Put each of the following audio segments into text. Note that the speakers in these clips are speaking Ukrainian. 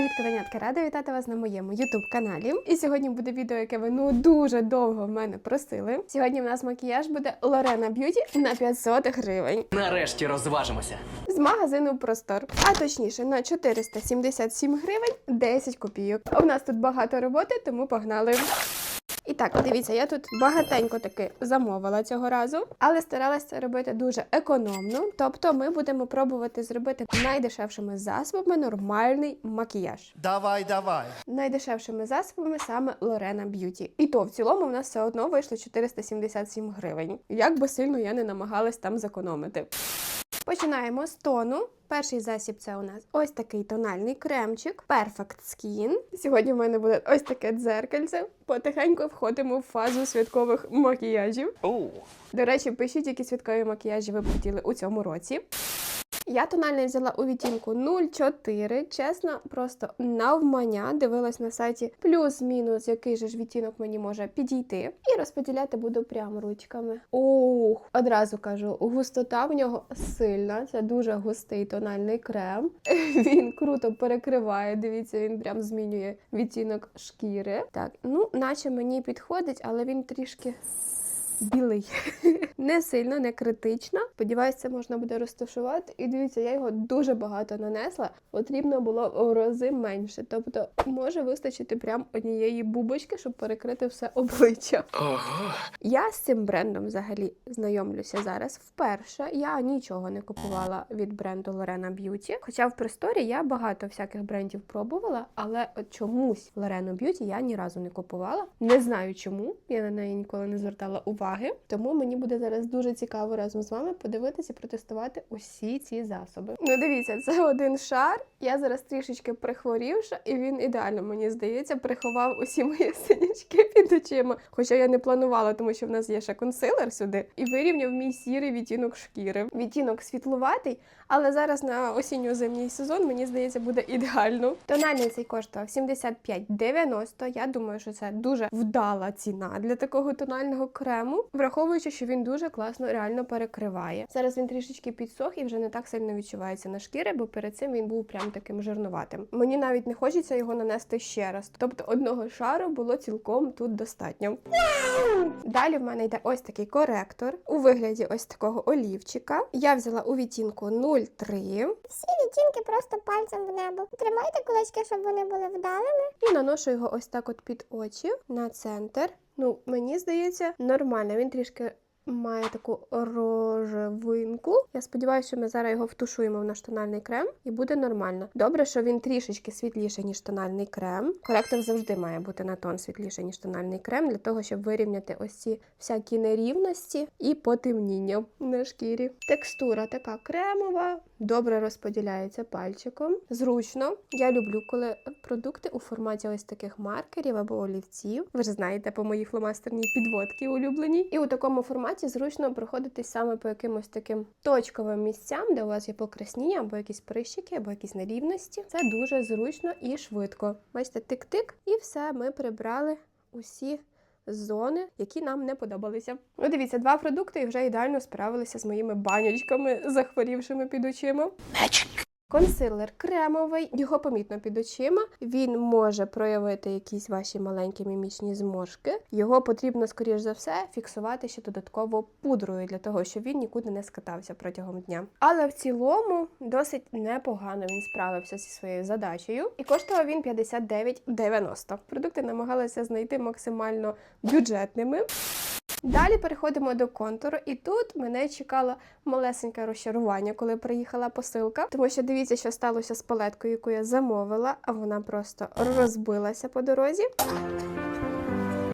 Привіт, кавенятка! Рада вітати вас на моєму ютуб-каналі. І сьогодні буде відео, яке ви ну дуже довго в мене просили. Сьогодні в нас макіяж буде Лорена Б'юті на 500 гривень Нарешті розважимося. з магазину Простор. А точніше на 477 гривень 10 копійок. У нас тут багато роботи, тому погнали. І так, дивіться, я тут багатенько таки замовила цього разу, але старалася це робити дуже економно. Тобто, ми будемо пробувати зробити найдешевшими засобами нормальний макіяж. Давай, давай. Найдешевшими засобами саме Лорена Б'юті. І то в цілому в нас все одно вийшло 477 гривень. Як би сильно я не намагалась там зекономити. Починаємо з тону. Перший засіб це у нас ось такий тональний кремчик Perfect Skin. Сьогодні в мене буде ось таке дзеркальце. Потихеньку входимо в фазу святкових макіяжів. Oh. До речі, пишіть, які святкові макіяжі ви б хотіли у цьому році. Я тональний взяла у відтінку 0,4. Чесно, просто навмання дивилась на сайті плюс-мінус, який же ж відтінок мені може підійти. І розподіляти буду прямо ручками. Ух, одразу кажу, густота в нього сильна. Це дуже густий тональний крем. Він круто перекриває. Дивіться, він прям змінює відтінок шкіри. Так, ну, наче мені підходить, але він трішки. Білий. не сильно, не критично. Сподіваюся, це можна буде розташувати. І дивіться, я його дуже багато нанесла. Потрібно було в рази менше. Тобто може вистачити прям однієї бубочки, щоб перекрити все обличчя. Ого. Я з цим брендом взагалі знайомлюся зараз вперше. Я нічого не купувала від бренду Lorena Beauty. Хоча в Престорі я багато всяких брендів пробувала, але от чомусь Lorena Beauty я ні разу не купувала. Не знаю чому. Я на неї ніколи не звертала уваги. Тому мені буде зараз дуже цікаво разом з вами подивитися і протестувати усі ці засоби. Ну дивіться, це один шар. Я зараз трішечки прихворівша, і він ідеально мені здається приховав усі мої синячки під очима. Хоча я не планувала, тому що в нас є ще консилер сюди, і вирівняв мій сірий відтінок шкіри. Відтінок світлуватий, але зараз на осінньо-зимній сезон мені здається буде ідеально. Тональний цей коштував 75,90. Я думаю, що це дуже вдала ціна для такого тонального крему, враховуючи, що він дуже класно реально перекриває. Зараз він трішечки підсох і вже не так сильно відчувається на шкірі, бо перед цим він був прям таким жирнуватим. Мені навіть не хочеться його нанести ще раз. Тобто одного шару було цілком тут достатньо. Далі в мене йде ось такий коректор у вигляді ось такого олівчика. Я взяла у відтінку 0,3. Всі відтінки просто пальцем в небо. Тримайте кулачки, щоб вони були вдалими. І наношу його ось так от під очі на центр. Ну, мені здається, нормально. Він трішки має таку рожевинку. Я сподіваюся, що ми зараз його втушуємо в наш тональний крем і буде нормально. Добре, що він трішечки світліший, ніж тональний крем. Коректор завжди має бути на тон світліший, ніж тональний крем, для того, щоб вирівняти ось ці всякі нерівності і потемніння на шкірі. Текстура така кремова, добре розподіляється пальчиком. Зручно. Я люблю, коли продукти у форматі ось таких маркерів або олівців. Ви ж знаєте, по моїй фломастерній підводці улюбленій. І у такому форматі зручно проходитись саме по якимось таким точковим місцям, де у вас є покраснення, або якісь прищики, або якісь нерівності. Це дуже зручно і швидко. Бачите, тик-тик, і все, ми прибрали усі. Зони, які нам не подобалися. Ну, дивіться, два продукти і вже ідеально справилися з моїми банячками, захворівшими під очима. Консилер кремовий, його помітно під очима. Він може проявити якісь ваші маленькі мімічні зморшки. Його потрібно, скоріш за все, фіксувати ще додатково пудрою для того, щоб він нікуди не скатався протягом дня. Але в цілому досить непогано він справився зі своєю задачею. І коштував він 59,90. Продукти намагалися знайти максимально бюджетними. Далі переходимо до контуру, і тут мене чекало малесеньке розчарування, коли приїхала посилка. Тому що дивіться, що сталося з палеткою, яку я замовила, а вона просто розбилася по дорозі.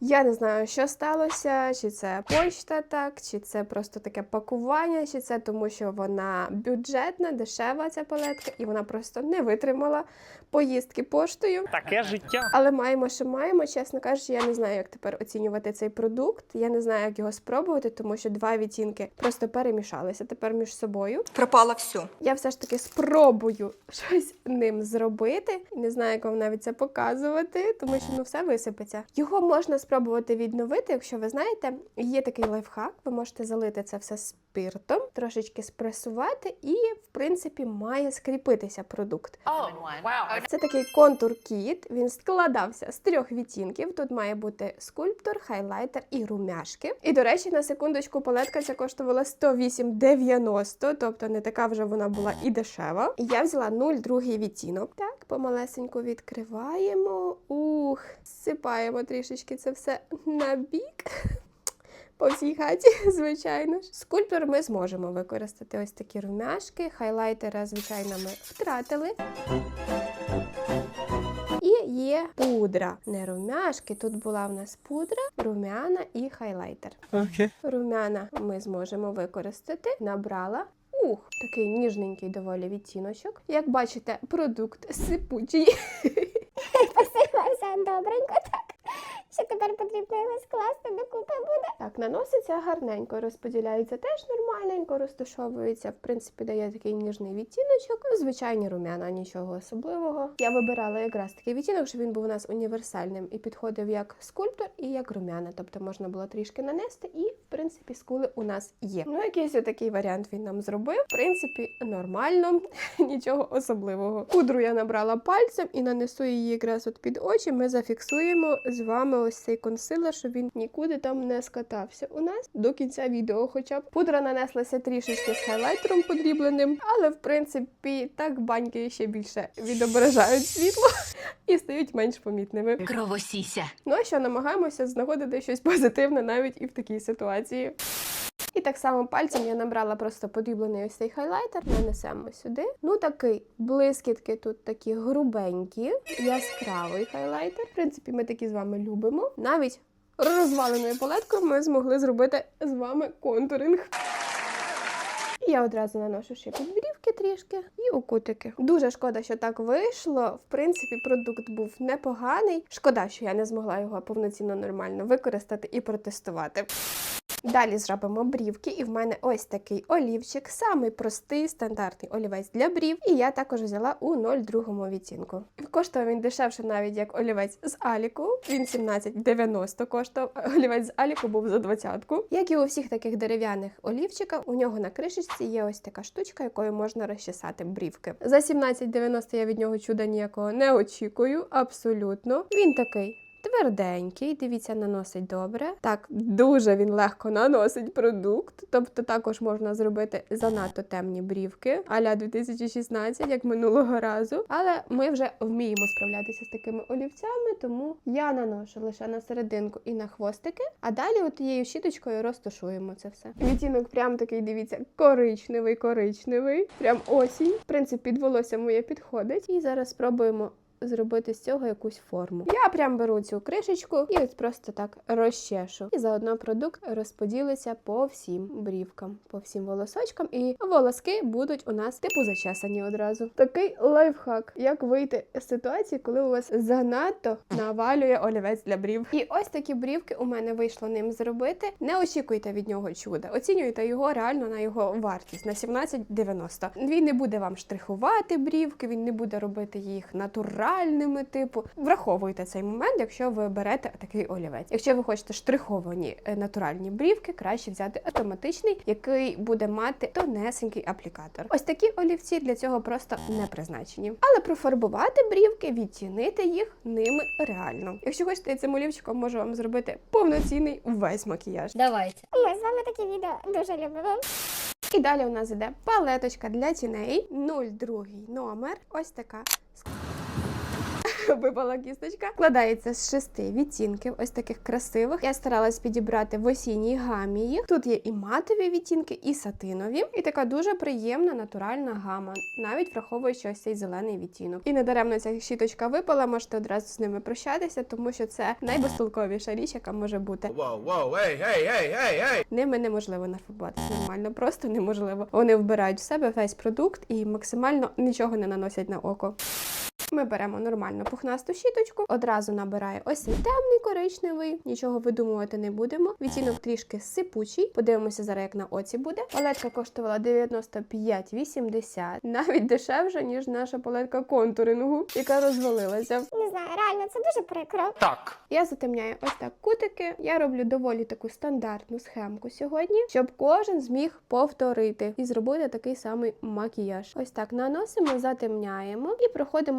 Я не знаю, що сталося, чи це почта так, чи це просто таке пакування, чи це тому, що вона бюджетна, дешева ця палетка, і вона просто не витримала поїздки поштою. Таке життя. Але маємо, що маємо. Чесно кажучи, я не знаю, як тепер оцінювати цей продукт. Я не знаю, як його спробувати, тому що два відтінки просто перемішалися тепер між собою. пропало все. Я все ж таки спробую щось ним зробити. Не знаю, як вам навіть це показувати, тому що ну все висипеться. Його можна спробувати відновити, якщо ви знаєте, є такий лайфхак. Ви можете залити це все спиртом, трошечки спресувати, і в принципі має скріпитися продукт. Oh, wow. Це такий контур-кіт. Він складався з трьох відтінків. Тут має бути скульптор, хайлайтер і румяшки. І до речі, на секундочку палетка ця коштувала 108,90, тобто не така вже вона була і дешева. Я взяла 0,2 відтінок. Так, помалесеньку відкриваємо. Ух, сипаємо трішечки це все на бік. По всій хаті, звичайно ж. Скульптор ми зможемо використати ось такі румяшки. Хайлайтера, звичайно, ми втратили. І є пудра. Не румяшки. Тут була в нас пудра, румяна і хайлайтер. Okay. Румяна ми зможемо використати. Набрала. Ух, такий ніжненький доволі відтіночок. Як бачите, продукт сипучий. Спасибо, все добренько, Ще тепер потрібно його скласти докупи буде. Так, наноситься гарненько, розподіляється теж нормальненько, розташовується. В принципі, дає такий ніжний відтіночок. Ну, звичайні румяна, нічого особливого. Я вибирала якраз такий відтінок, щоб він був у нас універсальним і підходив як скульптор і як румяна. Тобто можна було трішки нанести, і в принципі скули у нас є. Ну, якийсь отакий варіант він нам зробив. В принципі, нормально, нічого особливого. Пудру я набрала пальцем і нанесу її якраз от під очі. Ми зафіксуємо з вами ось цей консилер, щоб він нікуди там не скатався. У нас до кінця відео, хоча б пудра нанеслася трішечки з хайлайтером подрібленим, але в принципі так баньки ще більше відображають світло і стають менш помітними. Кровосіся. Ну а що намагаємося знаходити щось позитивне навіть і в такій ситуації. І так само пальцем я набрала просто подріблений ось цей хайлайтер, нанесемо сюди. Ну такий блискітки тут такі грубенькі, яскравий хайлайтер. В принципі, ми такі з вами любимо. Навіть розваленою палеткою ми змогли зробити з вами контуринг. Я одразу наношу ще під брівки трішки і у кутики. Дуже шкода, що так вийшло. В принципі, продукт був непоганий. Шкода, що я не змогла його повноцінно нормально використати і протестувати. Далі зробимо брівки, і в мене ось такий олівчик, самий простий стандартний олівець для брів. І я також взяла у 0,2 відтінку. Коштував він дешевше навіть як олівець з Аліку. Він 17,90 коштував. Олівець з Аліку був за 20-ку. Як і у всіх таких дерев'яних олівчиках, у нього на кришечці є ось така штучка, якою можна розчесати брівки. За 17,90 я від нього чуда ніякого не очікую. Абсолютно. Він такий. Тверденький, дивіться, наносить добре. Так, дуже він легко наносить продукт. Тобто також можна зробити занадто темні брівки, аля 2016, як минулого разу. Але ми вже вміємо справлятися з такими олівцями, тому я наношу лише на серединку і на хвостики, а далі от тією щіточкою розташуємо це все. Відтінок прям такий, дивіться, коричневий, коричневий, прям осінь. В принципі, під волосся моє підходить. І зараз спробуємо зробити з цього якусь форму. Я прям беру цю кришечку і ось просто так розчешу. І заодно продукт розподілиться по всім брівкам, по всім волосочкам, і волоски будуть у нас типу зачесані одразу. Такий лайфхак, як вийти з ситуації, коли у вас занадто навалює олівець для брів. І ось такі брівки у мене вийшло ним зробити. Не очікуйте від нього чуда. Оцінюйте його реально на його вартість на 17,90. Він не буде вам штрихувати брівки, він не буде робити їх натуральними. Типу, враховуйте цей момент, якщо ви берете такий олівець. Якщо ви хочете штриховані е, натуральні брівки, краще взяти автоматичний, який буде мати тонесенький аплікатор. Ось такі олівці для цього просто не призначені. Але профарбувати брівки, відтінити їх ними реально. Якщо хочете, я цим олівчиком можу вам зробити повноцінний весь макіяж. Давайте. Ми з вами такі відео дуже любимо. І далі у нас іде палеточка для тіней 02 номер. Ось така. Випала кісточка. Складається з шести відтінків, ось таких красивих. Я старалась підібрати в осінній гамі їх. Тут є і матові відтінки, і сатинові. І така дуже приємна натуральна гама, навіть враховуючи ось цей зелений відтінок. І недаремно ця щіточка випала, можете одразу з ними прощатися, тому що це найбезтолковіша річ, яка може бути. Whoa, whoa, hey, hey, hey, hey, hey! Ними неможливо нафарбуватися нормально, просто неможливо. Вони вбирають в себе весь продукт і максимально нічого не наносять на око. Ми беремо нормальну пухнасту щіточку, одразу набирає ось цей темний коричневий, нічого видумувати не будемо. Відтінок трішки сипучий. Подивимося зараз, як на оці буде. Палетка коштувала 95,80, навіть дешевше, ніж наша палетка контурингу, яка розвалилася. Не знаю, реально це дуже прикро. Так. Я затемняю ось так кутики. Я роблю доволі таку стандартну схемку сьогодні, щоб кожен зміг повторити і зробити такий самий макіяж. Ось так наносимо, затемняємо і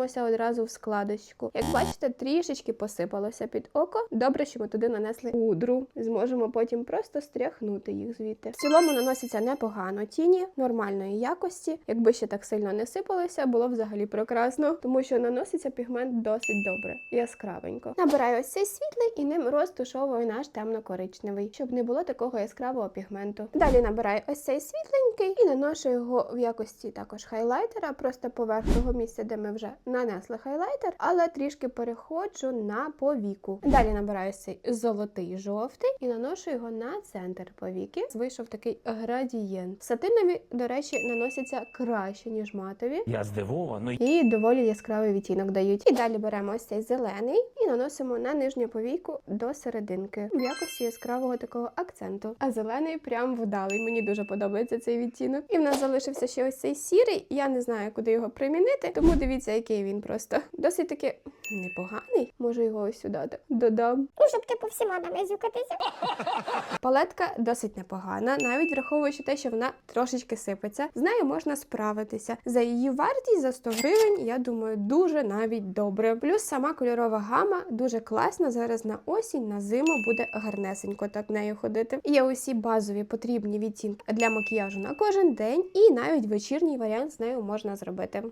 проходимося одразу в складочку. Як бачите, трішечки посипалося під око. Добре, що ми туди нанесли пудру. Зможемо потім просто стряхнути їх звідти. В цілому наноситься непогано тіні нормальної якості. Якби ще так сильно не сипалося, було взагалі прекрасно, тому що наноситься пігмент досить добре, яскравенько. Набираю ось цей світлий і ним розтушовую наш темно-коричневий, щоб не було такого яскравого пігменту. Далі набираю ось цей світленький і наношу його в якості також хайлайтера, просто поверх того місця, де ми вже нанесли хайлайтер, але трішки переходжу на повіку. Далі набираю цей золотий жовтий і наношу його на центр повіки. Вийшов такий градієнт. Сатинові, до речі, наносяться краще, ніж матові. Я здивований. І доволі яскравий відтінок дають. І далі беремо ось цей зелений і наносимо на нижню повійку до серединки в якості яскравого такого акценту. А зелений прям вдалий. Мені дуже подобається цей відтінок. І в нас залишився ще ось цей сірий. Я не знаю, куди його примінити, тому дивіться, який він просто досить таки непоганий. Можу його ось сюди додам. Ну, щоб типу всіма намезюкатися. Палетка досить непогана, навіть враховуючи те, що вона трошечки сипеться. З нею можна справитися. За її вартість за 100 гривень, я думаю, дуже навіть добре. Плюс сама кольорова гама дуже класна. Зараз на осінь, на зиму буде гарнесенько так нею ходити. Є усі базові потрібні відтінки для макіяжу на кожен день, і навіть вечірній варіант з нею можна зробити.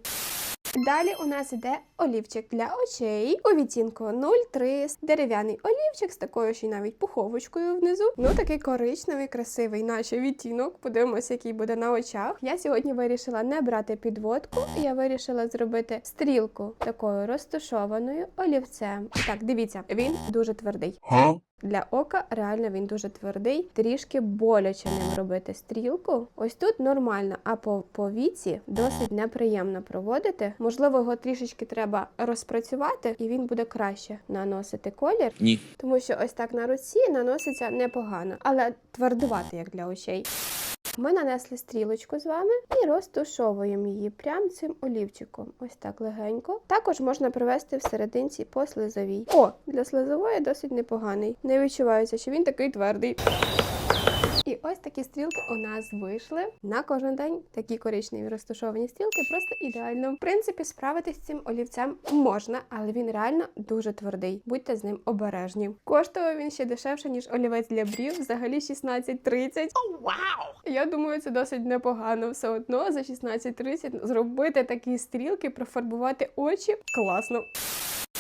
Далі у нас іде олівчик для очей у відтінку 03, дерев'яний олівчик з такою ще навіть пуховочкою внизу. Ну такий коричневий, красивий, наче відтінок. Подивимося, який буде на очах. Я сьогодні вирішила не брати підводку. Я вирішила зробити стрілку такою розташованою олівцем. Так, дивіться, він дуже твердий. Для ока реально він дуже твердий, трішки боляче ним робити стрілку. Ось тут нормально, а по, по віці досить неприємно проводити. Можливо, його трішечки треба розпрацювати, і він буде краще наносити колір. Ні. Тому що ось так на руці наноситься непогано, але твердувати як для очей. Ми нанесли стрілочку з вами і розтушовуємо її прямо цим олівчиком. Ось так легенько. Також можна провести в серединці по слизовій. О, для слизової досить непоганий. Не відчувається, що він такий твердий. І ось такі стрілки у нас вийшли на кожен день. Такі коричневі розташовані стрілки просто ідеально. В принципі, справитись з цим олівцем можна, але він реально дуже твердий. Будьте з ним обережні. Коштував він ще дешевше, ніж олівець для брів, взагалі 16,30. Я думаю, це досить непогано. Все одно за 16,30 зробити такі стрілки, профарбувати очі. Класно.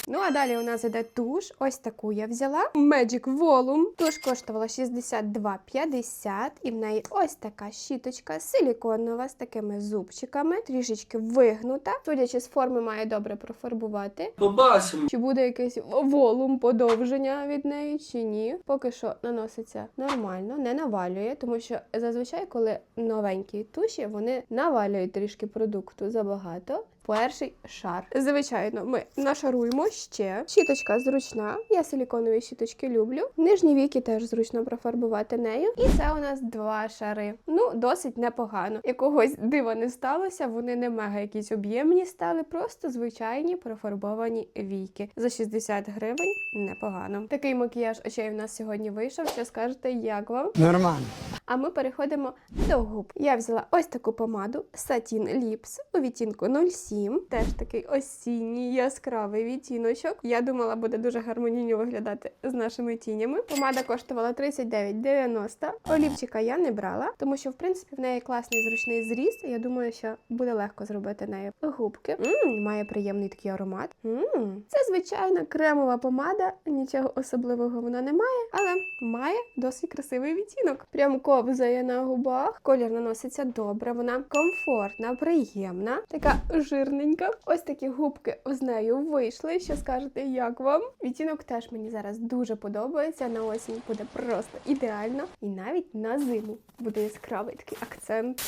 Ну а далі у нас іде туш. Ось таку я взяла. Magic Volume. Туш коштувала 62,50 і в неї ось така щіточка силіконова з такими зубчиками, трішечки вигнута. Судячи з форми, має добре профарбувати. Побачимо. Чи буде якийсь волум подовження від неї, чи ні. Поки що наноситься нормально, не навалює, тому що зазвичай, коли новенькі туші, вони навалюють трішки продукту забагато. Перший шар. Звичайно, ми нашаруємо ще. Щіточка зручна. Я силіконові щіточки люблю. Нижні віки теж зручно профарбувати нею. І це у нас два шари. Ну, досить непогано. Якогось дива не сталося. Вони не мега якісь об'ємні стали, просто звичайні профарбовані війки. За 60 гривень непогано. Такий макіяж очей в нас сьогодні вийшов. Що скажете, як вам? Нормально. А ми переходимо до губ. Я взяла ось таку помаду Satin Lips у відтінку 07. Теж такий осінній яскравий відтіночок. Я думала, буде дуже гармонійно виглядати з нашими тінями. Помада коштувала 39,90. Олівчика я не брала, тому що в принципі в неї класний зручний зріз. Я думаю, що буде легко зробити нею губки. М, має приємний такий аромат. М, це звичайна кремова помада, нічого особливого вона не має, але має досить красивий відтінок. Прям ковзає на губах. Колір наноситься добре, вона комфортна, приємна, така жирненька. Ось такі губки з нею вийшли. Що скажете, як вам? Відтінок теж мені зараз дуже подобається. На осінь буде просто ідеально. І навіть на зиму буде яскравий такий акцент.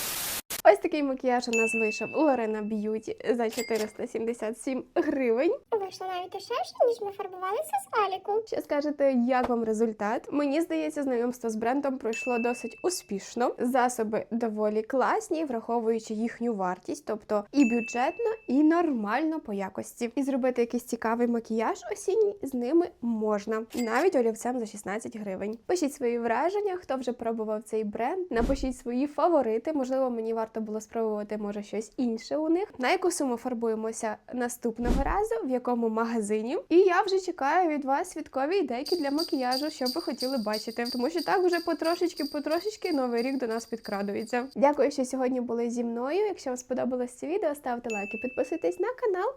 Ось такий макіяж у нас вийшов у Лорена Б'юті за 477 гривень. Вийшло навіть дешевше, ніж ми фарбувалися з Аліку. Що скажете, як вам результат? Мені здається, знайомство з брендом пройшло досить успішно. Засоби доволі класні, враховуючи їхню вартість, тобто і бюджетно, і нормально по якості. І зробити якийсь цікавий макіяж осінній з ними можна, навіть олівцем за 16 гривень. Пишіть свої враження, хто вже пробував цей бренд. Напишіть свої фаворити. Можливо, мені варто було спробувати може щось інше у них. На яку суму фарбуємося наступного разу, в якому магазині. І я вже чекаю від вас свідкові ідейки для макіяжу, що ви хотіли бачити. Тому що так вже потрошечки, потрошечки новий рік до нас підкрадується. Дякую, що сьогодні були зі мною. Якщо вам сподобалось це відео, ставте лайки, підписуйтесь на канал.